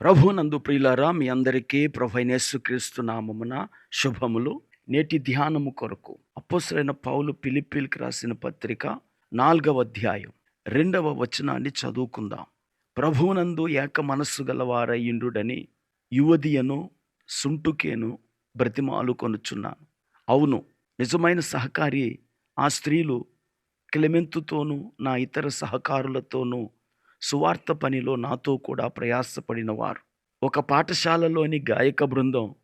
ప్రభునందు ప్రియులారా మీ అందరికీ ప్రభైనేసుక్రీస్తు నామమున శుభములు. నేటి ధ్యానము కొరకు అపోసరైన పౌలు పిలిపిల్కి రాసిన పత్రిక నాలుగవ అధ్యాయం రెండవ వచనాన్ని చదువుకుందాం. ప్రభువునందు ఏక మనస్సు గలవారయ్యుండుడని యువదియను సుంటుకేను బ్రతిమాలు కొనుచున్నాను. అవును నిజమైన సహకారి ఆ స్త్రీలు క్లెమెంతుతోనూ నా ఇతర సహకారులతోనూ సువార్త పనిలో నాతో కూడా ప్రయాసపడిన వారు ఒక పాఠశాలలోని గాయక బృందం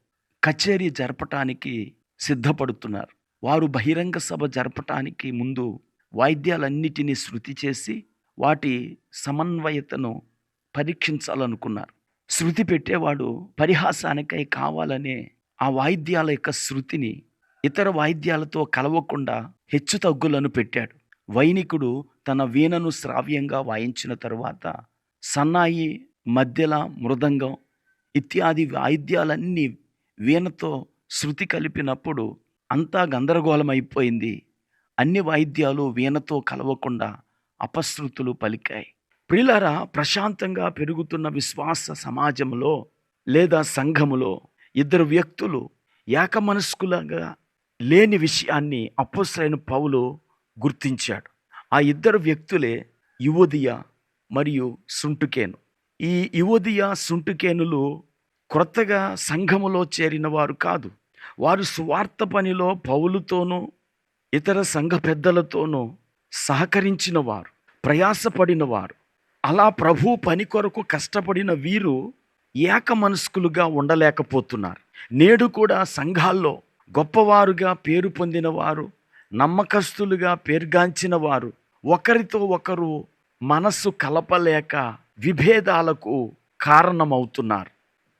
కచేరీ జరపటానికి సిద్ధపడుతున్నారు. వారు బహిరంగ సభ జరపటానికి ముందు వాయిద్యాలన్నిటినీ శృతి చేసి వాటి సమన్వయతను పరీక్షించాలనుకున్నారు. శృతి పెట్టేవాడు పరిహాసానికై కావాలనే ఆ వాయిద్యాల యొక్క శృతిని ఇతర వాయిద్యాలతో కలవకుండా హెచ్చు తగ్గులను పెట్టాడు. వైనికుడు తన వీణను శ్రావ్యంగా వాయించిన తరువాత సన్నాయి మధ్యల మృదంగం ఇత్యాది వాయిద్యాలన్నీ వీణతో శృతి కలిపినప్పుడు అంతా గందరగోళమైపోయింది. అన్ని వాయిద్యాలు వీణతో కలవకుండా అపశృతులు పలికాయి. ప్రిలరా ప్రశాంతంగా పెరుగుతున్న విశ్వాస సమాజంలో లేదా సంఘములో ఇద్దరు వ్యక్తులు ఏకమనస్కులుగా లేని విషయాన్ని అప్పుసైన పౌలు గుర్తించాడు. ఆ ఇద్దరు వ్యక్తులే యువదియ మరియు సుంటుకేను. ఈ యువదియ సుంటుకేనులు క్రొత్తగా సంఘములో చేరిన వారు కాదు. వారు స్వార్థ పనిలో పౌలుతోనూ ఇతర సంఘ పెద్దలతోనూ సహకరించిన వారు ప్రయాసపడిన వారు అలా ప్రభు పని కొరకు కష్టపడిన వీరు ఏక మనస్కులుగా ఉండలేకపోతున్నారు. నేడు కూడా సంఘాల్లో గొప్పవారుగా పేరు పొందిన వారు నమ్మకస్తులుగా పేర్గాంచిన వారు ఒకరితో ఒకరు మనస్సు కలపలేక విభేదాలకు కారణమవుతున్నారు.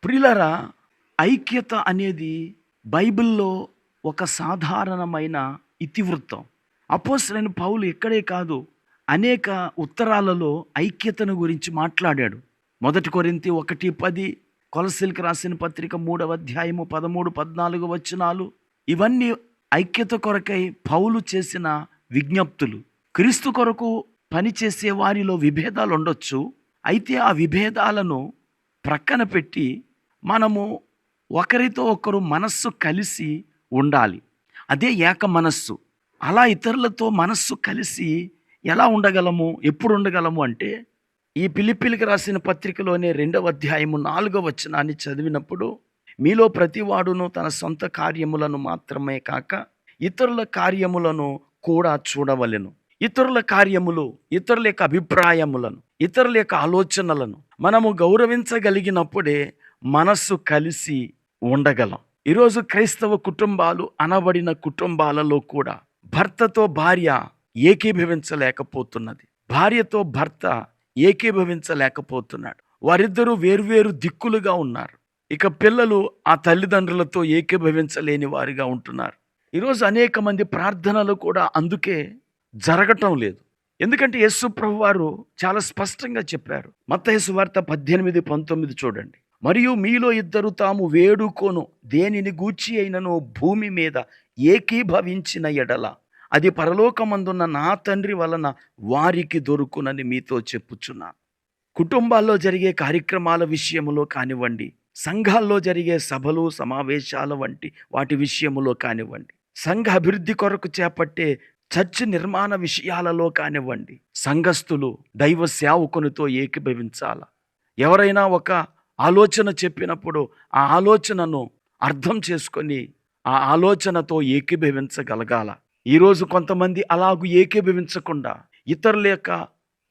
ప్రిలరా ఐక్యత అనేది బైబిల్లో ఒక సాధారణమైన ఇతివృత్తం. అపోసరైన పౌలు ఎక్కడే కాదు అనేక ఉత్తరాలలో ఐక్యతను గురించి మాట్లాడాడు. మొదటి కొరింతి ఒకటి పది కొలసిల్కి రాసిన పత్రిక మూడవ అధ్యాయము పదమూడు పద్నాలుగు వచనాలు ఇవన్నీ ఐక్యత కొరకై పౌలు చేసిన విజ్ఞప్తులు క్రీస్తు కొరకు పనిచేసే వారిలో విభేదాలు ఉండొచ్చు అయితే ఆ విభేదాలను ప్రక్కన పెట్టి మనము ఒకరితో ఒకరు మనస్సు కలిసి ఉండాలి. అదే ఏక మనస్సు. అలా ఇతరులతో మనస్సు కలిసి ఎలా ఉండగలము ఎప్పుడు ఉండగలము అంటే ఈ పిలిపిలికి రాసిన పత్రికలోనే రెండవ అధ్యాయము నాలుగవ వచనాన్ని చదివినప్పుడు మీలో ప్రతివాడును తన సొంత కార్యములను మాత్రమే కాక ఇతరుల కార్యములను కూడా చూడవలెను. ఇతరుల కార్యములు ఇతరుల యొక్క అభిప్రాయములను ఇతరుల యొక్క ఆలోచనలను మనము గౌరవించగలిగినప్పుడే మనస్సు కలిసి ఉండగలం. ఈరోజు క్రైస్తవ కుటుంబాలు అనబడిన కుటుంబాలలో కూడా భర్తతో భార్య ఏకీభవించలేకపోతున్నది. భార్యతో భర్త ఏకీభవించలేకపోతున్నాడు. వారిద్దరూ వేర్వేరు దిక్కులుగా ఉన్నారు. ఇక పిల్లలు ఆ తల్లిదండ్రులతో ఏకీభవించలేని వారిగా ఉంటున్నారు. ఈరోజు అనేక మంది ప్రార్థనలు కూడా అందుకే జరగటం లేదు. ఎందుకంటే యేసు ప్రభు వారు చాలా స్పష్టంగా చెప్పారు. మత వార్త పద్దెనిమిది పంతొమ్మిది చూడండి. మరియు మీలో ఇద్దరు తాము వేడుకోను దేనిని గూర్చి అయినను భూమి మీద ఏకీభవించిన ఎడల. అది పరలోకమందున్న నా తండ్రి వలన వారికి దొరుకునని మీతో చెప్పుచున్నాను. కుటుంబాల్లో జరిగే కార్యక్రమాల విషయంలో కానివ్వండి సంఘాల్లో జరిగే సభలు సమావేశాల వంటి వాటి విషయములో కానివ్వండి. సంఘ అభివృద్ధి కొరకు చేపట్టే చర్చ్ నిర్మాణ విషయాలలో కానివ్వండి. సంఘస్థులు దైవ సేవకునితో ఏకీభవించాల. ఎవరైనా ఒక ఆలోచన చెప్పినప్పుడు ఆ ఆలోచనను అర్థం చేసుకొని ఆ ఆలోచనతో ఏకీభవించగలగాల. ఈరోజు కొంతమంది అలాగూ ఏకీభవించకుండా ఇతరుల యొక్క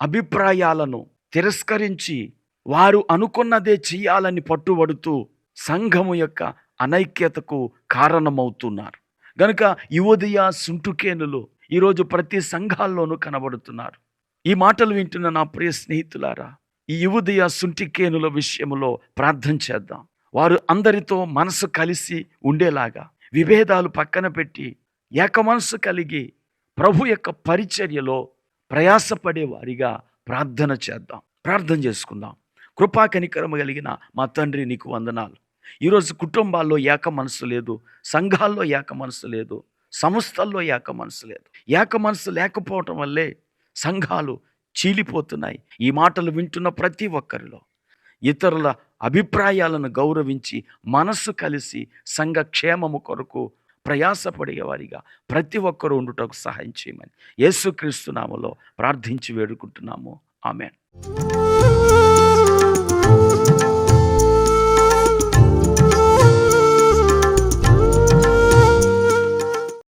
అభిప్రాయాలను తిరస్కరించి వారు అనుకున్నదే చెయ్యాలని పట్టుబడుతూ సంఘము యొక్క అనైక్యతకు కారణమవుతున్నారు. గనుక యువదయ సుంటుకేనులు ఈరోజు ప్రతి సంఘాల్లోనూ కనబడుతున్నారు. ఈ మాటలు వింటున్న నా ప్రియ స్నేహితులారా ఈ యువదయ సుంటికేనుల విషయంలో ప్రార్థన చేద్దాం. వారు అందరితో మనసు కలిసి ఉండేలాగా విభేదాలు పక్కన పెట్టి ఏక మనసు కలిగి ప్రభు యొక్క పరిచర్యలో ప్రయాసపడే వారిగా ప్రార్థన చేద్దాం. ప్రార్థన చేసుకుందాం. కృపా కనికరమ కలిగిన మా తండ్రి నీకు వందనాలు. ఈరోజు కుటుంబాల్లో ఏక మనసు లేదు సంఘాల్లో ఏక మనసు లేదు సంస్థల్లో ఏక మనసు లేదు. ఏక మనసు లేకపోవటం వల్లే సంఘాలు చీలిపోతున్నాయి. ఈ మాటలు వింటున్న ప్రతి ఒక్కరిలో ఇతరుల అభిప్రాయాలను గౌరవించి మనస్సు కలిసి సంఘ క్షేమము కొరకు ప్రయాసపడేవారిగా ప్రతి ఒక్కరూ ఉండుటకు సహాయం చేయమని యేసుక్రీస్తు నామలో ప్రార్థించి వేడుకుంటున్నాము. ఆమెన్.